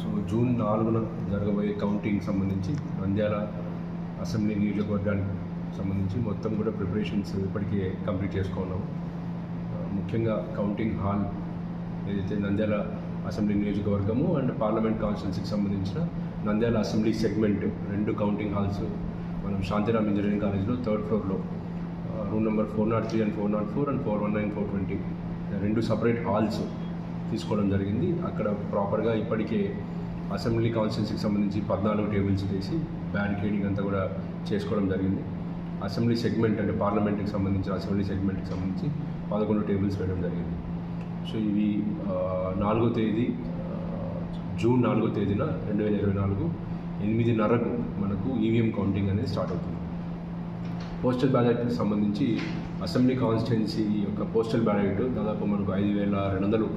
So June నాలుగున జరగబోయే counting సంబంధించి నంద్యాల అసెంబ్లీ నియోజకవర్గానికి సంబంధించి మొత్తం కూడా ప్రిపరేషన్స్ ఇప్పటికే కంప్లీట్ చేసుకున్నాము. ముఖ్యంగా కౌంటింగ్ హాల్ ఏదైతే నంద్యాల అసెంబ్లీ నియోజకవర్గము అండ్ పార్లమెంట్ కాన్స్టిట్యున్సీకి సంబంధించిన నంద్యాల అసెంబ్లీ సెగ్మెంట్ రెండు కౌంటింగ్ హాల్స్ మనం శాంతిరామ్ ఇంజనీరింగ్ కాలేజ్లో థర్డ్ ఫ్లోర్లో room number four nought three and four nought four and four one nine four twenty. రెండు సపరేట్ హాల్స్ తీసుకోవడం జరిగింది. అక్కడ ప్రాపర్గా ఇప్పటికే అసెంబ్లీ కాన్స్టిట్యున్సీకి సంబంధించి పద్నాలుగు టేబుల్స్ వేసి బ్యారికేడింగ్ అంతా కూడా చేసుకోవడం జరిగింది. అసెంబ్లీ సెగ్మెంట్ అంటే పార్లమెంట్కి సంబంధించిన అసెంబ్లీ సెగ్మెంట్కి సంబంధించి పదకొండు టేబుల్స్ వేయడం జరిగింది. సో ఇవి నాలుగో తేదీ జూన్ నాలుగో తేదీన రెండు వేల ఇరవై నాలుగు ఎనిమిదిన్నరకు మనకు ఈవీఎం కౌంటింగ్ అనేది స్టార్ట్ అవుతుంది. పోస్టల్ బ్యాలెట్కి సంబంధించి అసెంబ్లీ కాన్స్టిట్యున్సీ యొక్క పోస్టల్ బ్యాలెట్ దాదాపు మనకు ఐదు వేల రెండు వందలు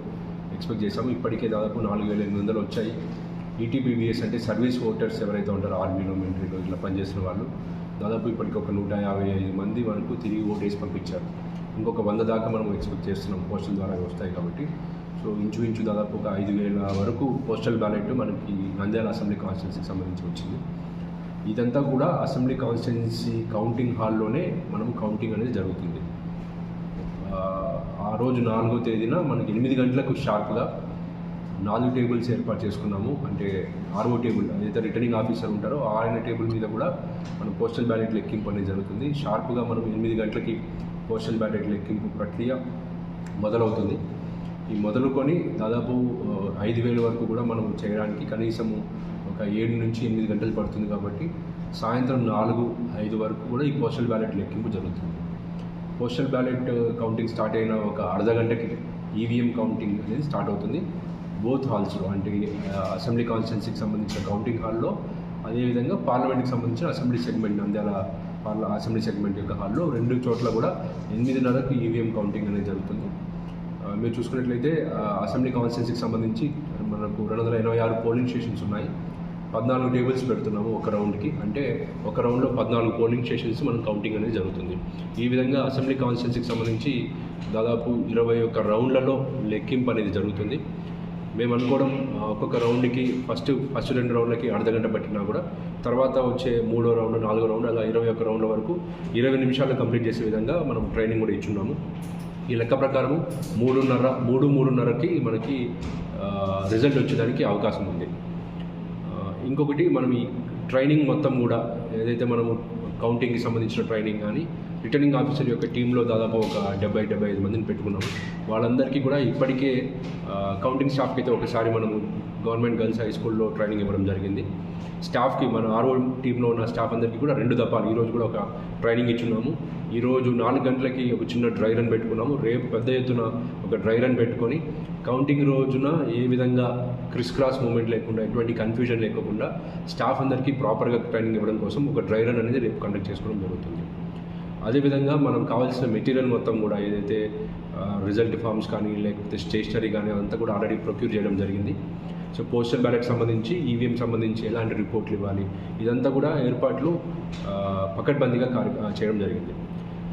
ఎక్స్పెక్ట్ చేసాము ఇప్పటికే దాదాపు నాలుగు వేల ఎనిమిది వందలు వచ్చాయి. ఈటీపీబీఎస్ అంటే సర్వీస్ ఓటర్స్ ఎవరైతే ఉంటారో ఆర్మీలో మిలిటరీలో ఇట్లా పనిచేసిన వాళ్ళు దాదాపు ఇప్పటికి ఒక నూట యాభై ఐదు మంది వరకు తిరిగి ఓటేసి పంపించారు. ఇంకొక వంద దాకా మనం ఎక్స్పెక్ట్ చేస్తున్నాం పోస్టల్ ద్వారా వస్తాయి కాబట్టి. సో ఇంచుమించు దాదాపు ఒక ఐదు వేల వరకు పోస్టల్ బ్యాలెట్ మనకి నంద్యాల అసెంబ్లీ కాన్స్టిట్యున్సీకి సంబంధించి వచ్చింది. ఇదంతా కూడా అసెంబ్లీ కాన్స్టిట్యున్సీ కౌంటింగ్ హాల్లోనే మనం కౌంటింగ్ అనేది జరుగుతుంది. ఆ, రోజు నాలుగో తేదీన మనకి ఎనిమిది గంటలకు షార్ప్గా నాలుగు టేబుల్స్ ఏర్పాటు చేసుకున్నాము. అంటే ఆర్ఓ టేబుల్ ఏదైతే రిటర్నింగ్ ఆఫీసర్ ఉంటారో ఆయన టేబుల్ మీద కూడా మనం పోస్టల్ బ్యాలెట్ లెక్కింపు అనేది జరుగుతుంది. షార్ప్గా మనం ఎనిమిది గంటలకి పోస్టల్ బ్యాలెట్ లెక్కింపు ప్రక్రియ మొదలవుతుంది. ఈ మొదలుకొని దాదాపు ఐదు వేల వరకు కూడా మనం చేయడానికి కనీసము ఒక ఏడు నుంచి ఎనిమిది గంటలు పడుతుంది కాబట్టి సాయంత్రం నాలుగు ఐదు వరకు కూడా ఈ పోస్టల్ బ్యాలెట్ లెక్కింపు జరుగుతుంది. పోస్టల్ బ్యాలెట్ కౌంటింగ్ స్టార్ట్ అయిన ఒక అర్ధ గంటకి ఈవీఎం కౌంటింగ్ అనేది స్టార్ట్ అవుతుంది. బోత్ హాల్స్లో అంటే అసెంబ్లీ కాన్స్టిట్యున్సీకి సంబంధించిన కౌంటింగ్ హాల్లో అదేవిధంగా పార్లమెంట్కి సంబంధించిన అసెంబ్లీ సెగ్మెంట్ నంద్యాల పార్ల అసెంబ్లీ సెగ్మెంట్ యొక్క హాల్లో రెండు చోట్ల కూడా ఎనిమిదిన్నరకు ఈవీఎం కౌంటింగ్ అనేది జరుగుతుంది. మీరు చూసుకున్నట్లయితే అసెంబ్లీ కాన్స్టిట్యున్సీకి సంబంధించి మనకు రెండు వందల ఎనభై ఆరు పోలింగ్ స్టేషన్స్ ఉన్నాయి. పద్నాలుగు టేబుల్స్ పెడుతున్నాము ఒక రౌండ్కి. అంటే ఒక రౌండ్లో పద్నాలుగు పోలింగ్ స్టేషన్స్ మనం కౌంటింగ్ అనేది జరుగుతుంది. ఈ విధంగా అసెంబ్లీ కాన్స్టిట్యున్సీకి సంబంధించి దాదాపు ఇరవై ఒక్క రౌండ్లలో లెక్కింపు అనేది జరుగుతుంది. మేము అనుకోవడం ఒక్కొక్క రౌండ్కి ఫస్ట్ ఫస్ట్ రెండు రౌండ్లకి అర్ధ గంట పట్టినా కూడా తర్వాత వచ్చే మూడో రౌండ్ నాలుగో రౌండ్ అలా ఇరవై ఒక్క రౌండ్ల వరకు ఇరవై నిమిషాలు కంప్లీట్ చేసే విధంగా మనం ట్రైనింగ్ కూడా ఇచ్చున్నాము. ఈ లెక్క ప్రకారం మూడున్నర మూడు మూడున్నరకి మనకి రిజల్ట్ వచ్చేదానికి అవకాశం ఉంది. ఇంకొకటి మనం ఈ ట్రైనింగ్ మొత్తం కూడా ఏదైతే మనము కౌంటింగ్కి సంబంధించిన ట్రైనింగ్ కానీ రిటర్నింగ్ ఆఫీసర్ యొక్క టీంలో దాదాపు ఒక డెబ్బై డెబ్బై ఐదు మందిని పెట్టుకున్నాము. వాళ్ళందరికీ కూడా ఇప్పటికే కౌంటింగ్ స్టాఫ్కి అయితే ఒకసారి మనము గవర్నమెంట్ గర్ల్స్ హై స్కూల్లో ట్రైనింగ్ ఇవ్వడం జరిగింది. స్టాఫ్కి మన ఆర్ఓ టీంలో ఉన్న స్టాఫ్ అందరికీ కూడా రెండు దఫాలు. ఈరోజు కూడా ఒక ట్రైనింగ్ ఇచ్చున్నాము. ఈరోజు నాలుగు గంటలకి ఒక చిన్న డ్రై రన్ పెట్టుకున్నాము. రేపు పెద్ద ఎత్తున ఒక డ్రై రన్ పెట్టుకొని కౌంటింగ్ రోజున ఏ విధంగా క్రిస్ క్రాస్ మూమెంట్ లేకుండా ఎటువంటి కన్ఫ్యూజన్ లేకుండా స్టాఫ్ అందరికీ ప్రాపర్గా ట్రైనింగ్ ఇవ్వడం కోసం ఒక డ్రై రన్ అనేది రేపు కండక్ట్ చేసుకోవడం జరుగుతుంది. అదేవిధంగా మనం కావాల్సిన మెటీరియల్ మొత్తం కూడా ఏదైతే రిజల్ట్ ఫామ్స్ కానీ లేకపోతే స్టేషనరీ కానీ అదంతా కూడా ఆల్రెడీ ప్రొక్యూర్ చేయడం జరిగింది. సో పోస్టల్ బ్యాలెట్ సంబంధించి ఈవీఎం సంబంధించి ఎలాంటి రిపోర్ట్లు ఇవ్వాలి? ఇదంతా కూడా ఏర్పాట్లు పకడ్బందీగా కార్య చేయడం జరిగింది.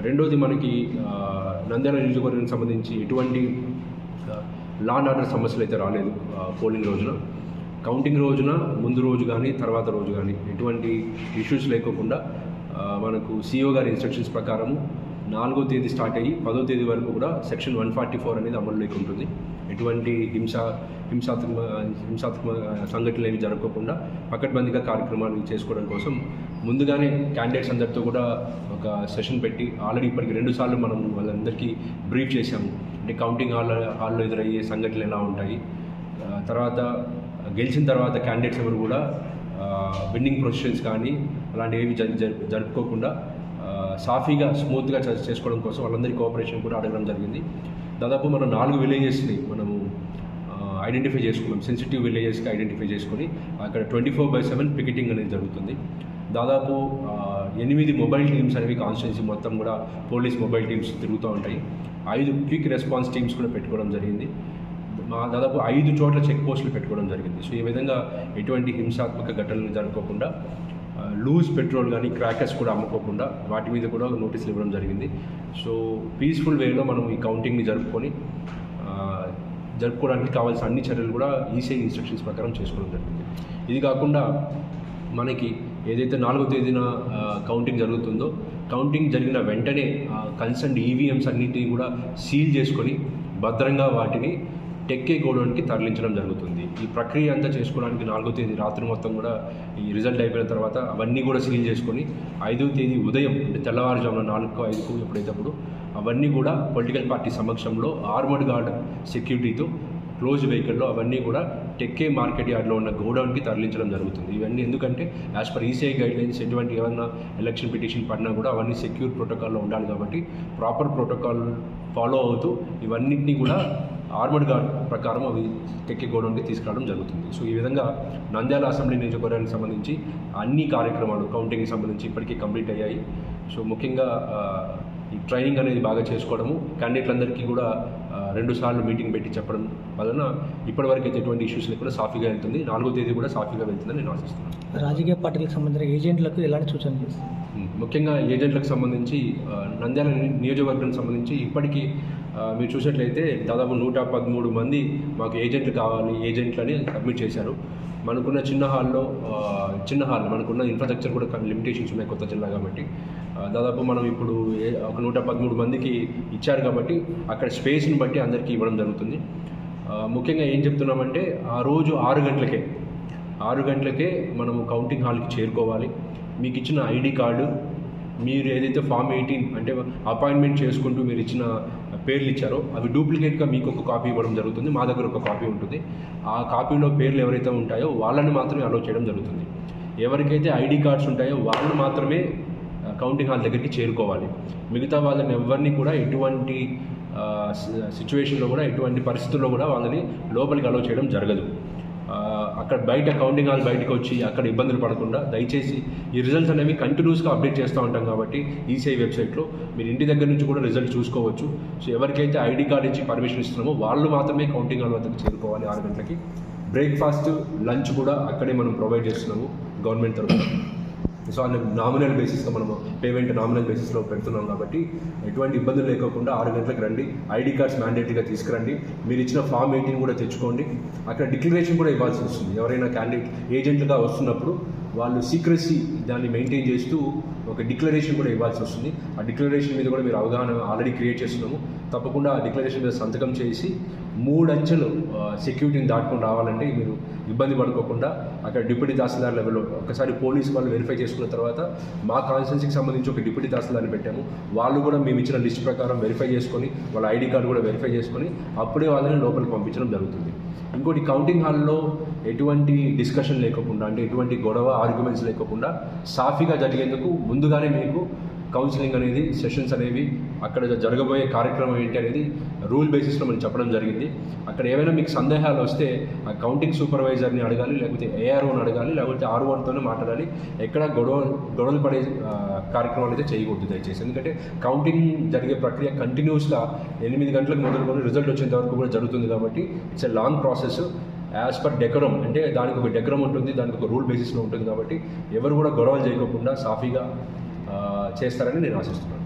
రెండోది మనకి నంద్యాల నియోజకవర్గానికి సంబంధించి ఎటువంటి లా అండ్ ఆర్డర్ సమస్యలు అయితే రాలేదు పోలింగ్ రోజున. కౌంటింగ్ రోజున ముందు రోజు కానీ తర్వాత రోజు కానీ ఎటువంటి ఇష్యూస్ లేకోకుండా మనకు సిఇఓ గారి ఇన్స్ట్రక్షన్స్ ప్రకారము నాలుగో తేదీ స్టార్ట్ అయ్యి పదో తేదీ వరకు కూడా సెక్షన్ వన్ ఫార్టీ ఫోర్ అనేది అమలులోకి ఉంటుంది ఎటువంటి హింస హింసాత్మక హింసాత్మక సంఘటనలు ఏవి జరగకుండా పకడ్బందీగా కార్యక్రమాలు చేసుకోవడం కోసం ముందుగానే క్యాండిడేట్స్ అందరితో కూడా ఒక సెషన్ పెట్టి ఆల్రెడీ ఇప్పటికి రెండు సార్లు మనం వాళ్ళందరికీ బ్రీఫ్ చేశాము. అంటే కౌంటింగ్ హాల్ హాల్లో ఎదురయ్యే సంఘటనలు ఎలా ఉంటాయి. తర్వాత గెలిచిన తర్వాత క్యాండిడేట్స్ ఎవరు కూడా విన్నింగ్ ప్రొసెషన్స్ కానీ అలాంటివి ఏవి జరి జరుపుకోకుండా సాఫీగా స్మూత్గా చేసుకోవడం కోసం వాళ్ళందరి కోఆపరేషన్ కూడా అడగడం జరిగింది. దాదాపు మనం నాలుగు విలేజెస్ని మనము ఐడెంటిఫై చేసుకున్నాం. సెన్సిటివ్ విలేజెస్కి ఐడెంటిఫై చేసుకొని అక్కడ twenty four by seven picketing అనేది జరుగుతుంది. దాదాపు ఎనిమిది మొబైల్ టీమ్స్ అనేవి కాన్స్టిట్యున్సీ మొత్తం కూడా పోలీస్ మొబైల్ టీమ్స్ తిరుగుతూ ఉంటాయి. ఐదు క్విక్ రెస్పాన్స్ టీమ్స్ కూడా పెట్టుకోవడం జరిగింది. మా దాదాపు ఐదు చోట్ల చెక్ పోస్టులు పెట్టుకోవడం జరిగింది. సో ఈ విధంగా ఎటువంటి హింసాత్మక ఘటనలు జరగకుండా లూజ్ పెట్రోల్ కానీ క్రాకర్స్ కూడా అమ్ముకోకుండా వాటి మీద కూడా నోటీసులు ఇవ్వడం జరిగింది. సో పీస్ఫుల్ వేలో మనం ఈ కౌంటింగ్ని జరుపుకొని జరుపుకోవడానికి కావాల్సిన అన్ని చర్యలు కూడా ఈసీఐ ఇన్స్ట్రక్షన్స్ ప్రకారం చేసుకోవడం జరిగింది. ఇది కాకుండా మనకి ఏదైతే నాలుగో తేదీన కౌంటింగ్ జరుగుతుందో కౌంటింగ్ జరిగిన వెంటనే కన్సర్న్ ఈవీఎంస్ అన్నింటినీ కూడా సీల్ చేసుకొని భద్రంగా వాటిని టెక్కే గోడౌన్కి తరలించడం జరుగుతుంది. ఈ ప్రక్రియ అంతా చేసుకోవడానికి నాలుగో తేదీ రాత్రి మొత్తం కూడా ఈ రిజల్ట్ అయిపోయిన తర్వాత అవన్నీ కూడా సీల్ చేసుకొని ఐదో తేదీ ఉదయం అంటే తెల్లవారుజామున నాలుగు ఐదుకు ఎప్పుడైతేప్పుడు అవన్నీ కూడా పొలిటికల్ పార్టీ సమక్షంలో ఆర్మర్డ్ గార్డ్ సెక్యూరిటీతో క్లోజ్ వెహికల్లో అవన్నీ కూడా టెక్కే మార్కెట్ యార్డ్లో ఉన్న గోడౌన్కి తరలించడం జరుగుతుంది. ఇవన్నీ ఎందుకంటే as per ECI guidelines ఎటువంటి ఏమన్నా ఎలక్షన్ పిటిషన్ పడినా కూడా అవన్నీ సెక్యూర్ ప్రోటోకాల్లో ఉండాలి కాబట్టి ప్రాపర్ ప్రోటోకాల్ ఫాలో అవుతూ ఇవన్నింటినీ కూడా ఆర్మడ్ గార్డ్ ప్రకారం అవి టెక్కే గోడౌన్కి తీసుకురావడం జరుగుతుంది. సో ఈ విధంగా నంద్యాల అసెంబ్లీ నియోజకవర్గానికి సంబంధించి అన్ని కార్యక్రమాలు కౌంటింగ్కి సంబంధించి ఇప్పటికీ కంప్లీట్ అయ్యాయి. సో ముఖ్యంగా ఈ ట్రైనింగ్ అనేది బాగా చేసుకోవడము క్యాండిడేట్లందరికీ కూడా రెండు సార్లు మీటింగ్ పెట్టి చెప్పడం వలన ఇప్పటివరకు అయితే ఎటువంటి ఇష్యూస్ లేకుండా సాఫీగా వెళ్తుంది. నాలుగో తేదీ కూడా సాఫీగా వెళ్తుందని నేను ఆశిస్తున్నాను. రాజకీయ పార్టీలకు సంబంధించిన ఏజెంట్లకు ఎలాంటి సూచనలు చేస్తారు? ముఖ్యంగా ఏజెంట్లకు సంబంధించి నంద్యాల నియోజకవర్గానికి సంబంధించి ఇప్పటికీ మీరు చూసినట్లయితే దాదాపు నూట పదమూడు మంది మాకు ఏజెంట్లు కావాలి ఏజెంట్లని సబ్మిట్ చేశారు. మనకున్న చిన్న హాల్లో చిన్న హాల్ మనకున్న ఇన్ఫ్రాస్ట్రక్చర్ కూడా లిమిటేషన్స్ ఉన్నాయి కొత్త జిల్లా కాబట్టి. దాదాపు మనం ఇప్పుడు ఒక నూట పదమూడు మందికి ఇచ్చారు కాబట్టి అక్కడ స్పేస్ని బట్టి అందరికీ ఇవ్వడం జరుగుతుంది. ముఖ్యంగా ఏం చెప్తున్నామంటే ఆ రోజు ఆరు గంటలకే ఆరు గంటలకే మనము కౌంటింగ్ హాల్కి చేరుకోవాలి. మీకు ఇచ్చిన ఐడి కార్డు మీరు ఏదైతే ఫామ్ ఎయిటీన్ అంటే అపాయింట్మెంట్ చేసుకుంటూ మీరు ఇచ్చిన పేర్లు ఇచ్చారో అవి డూప్లికేట్గా మీకు ఒక కాపీ ఇవ్వడం జరుగుతుంది మా దగ్గర ఒక కాపీ ఉంటుంది. ఆ కాపీలో పేర్లు ఎవరైతే ఉంటాయో వాళ్ళని మాత్రమే అలో చేయడం జరుగుతుంది. ఎవరికైతే ఐడి కార్డ్స్ ఉంటాయో వాళ్ళు మాత్రమే కౌంటింగ్ హాల్ దగ్గరికి చేరుకోవాలి. మిగతా వాళ్ళని ఎవరిని కూడా ఎటువంటి సిచ్యువేషన్లో కూడా ఎటువంటి పరిస్థితుల్లో కూడా వాళ్ళని లోపలికి అలో చేయడం జరగదు. అక్కడ బయట కౌంటింగ్ హాల్ బయటకు వచ్చి అక్కడ ఇబ్బందులు పడకుండా దయచేసి ఈ రిజల్ట్స్ అనేవి కంటిన్యూస్గా అప్డేట్ చేస్తూ ఉంటాం కాబట్టి ఈసీఐ వెబ్సైట్లో మీరు ఇంటి దగ్గర నుంచి కూడా రిజల్ట్ చూసుకోవచ్చు. సో ఎవరికైతే ఐడి కార్డ్ ఇచ్చి పర్మిషన్ ఇస్తున్నామో వాళ్ళు మాత్రమే కౌంటింగ్ హాల్ వద్దకు చేరుకోవాలి ఆరు గంటలకి. బ్రేక్ఫాస్ట్ లంచ్ కూడా అక్కడే మనం ప్రొవైడ్ చేస్తున్నాము గవర్నమెంట్ తరఫున. సో అన్న నామినల్ బేసిస్లో మనము పేమెంట్ నామినల్ బేసిస్లో పెడుతున్నాం కాబట్టి ఎటువంటి ఇబ్బందులు లేకోకుండా ఆరు గంటలకు రండి. ఐడి కార్డ్స్ మ్యాండేటరీగా తీసుకురండి. మీరు ఇచ్చిన ఫామ్ ఎయిటీన్ కూడా తెచ్చుకోండి. అక్కడ డిక్లరేషన్ కూడా ఇవ్వాల్సి వస్తుంది. ఎవరైనా క్యాండిడేట్ ఏజెంట్గా వస్తున్నప్పుడు వాళ్ళు సీక్రసీ దాన్ని మెయింటైన్ చేస్తూ ఒక డిక్లరేషన్ కూడా ఇవ్వాల్సి వస్తుంది. ఆ డిక్లరేషన్ మీద కూడా మీరు అవగాహన ఆల్రెడీ క్రియేట్ చేస్తున్నాము. తప్పకుండా ఆ డిక్లరేషన్ మీద సంతకం చేసి మూడు అంచెలు సెక్యూరిటీని దాటుకొని రావాలంటే మీరు ఇబ్బంది పడుకోకుండా అక్కడ డిప్యూటీ తహసీల్దార్ లెవెల్లో ఒకసారి పోలీస్ వాళ్ళు వెరిఫై చేసుకున్న తర్వాత మా కాన్స్టిట్యున్సీకి సంబంధించి ఒక డిప్యూటీ తహసీల్దార్ని పెట్టాము. వాళ్ళు కూడా మేము ఇచ్చిన లిస్ట్ ప్రకారం వెరిఫై చేసుకొని వాళ్ళ ఐడి కార్డు కూడా వెరిఫై చేసుకొని అప్పుడే వాళ్ళని లోపలికి పంపించడం జరుగుతుంది. ఇంకోటి కౌంటింగ్ హాల్లో ఎటువంటి డిస్కషన్ లేకుండా అంటే ఎటువంటి గొడవ ఆర్గ్యుమెంట్స్ లేకుండా సాఫీగా జరిగేందుకు ముందుగానే మీకు కౌన్సిలింగ్ అనేది సెషన్స్ అనేవి అక్కడ జరగబోయే కార్యక్రమం ఏంటి అనేది రూల్ బేసిస్లో మనం చెప్పడం జరిగింది. అక్కడ ఏమైనా మీకు సందేహాలు వస్తే ఆ కౌంటింగ్ సూపర్వైజర్ని అడగాలి లేకపోతే ఏఆర్ఓని అడగాలి లేకపోతే ఆర్ఓన్తోనే మాట్లాడాలి. ఎక్కడ గొడవ గొడవలు పడే కార్యక్రమాలు అయితే చేయకూడదు దయచేసి. ఎందుకంటే కౌంటింగ్ జరిగే ప్రక్రియ కంటిన్యూస్గా ఎనిమిది గంటలకు మొదలుకొని రిజల్ట్ వచ్చేంత వరకు కూడా జరుగుతుంది కాబట్టి it's a long process as per decorum అంటే దానికి ఒక డెకరం ఉంటుంది దానికి ఒక రూల్ బేసిస్లో ఉంటుంది కాబట్టి ఎవరు కూడా గొడవలు చేయకోకుండా సాఫీగా చేస్తారని నేను ఆశిస్తున్నాను.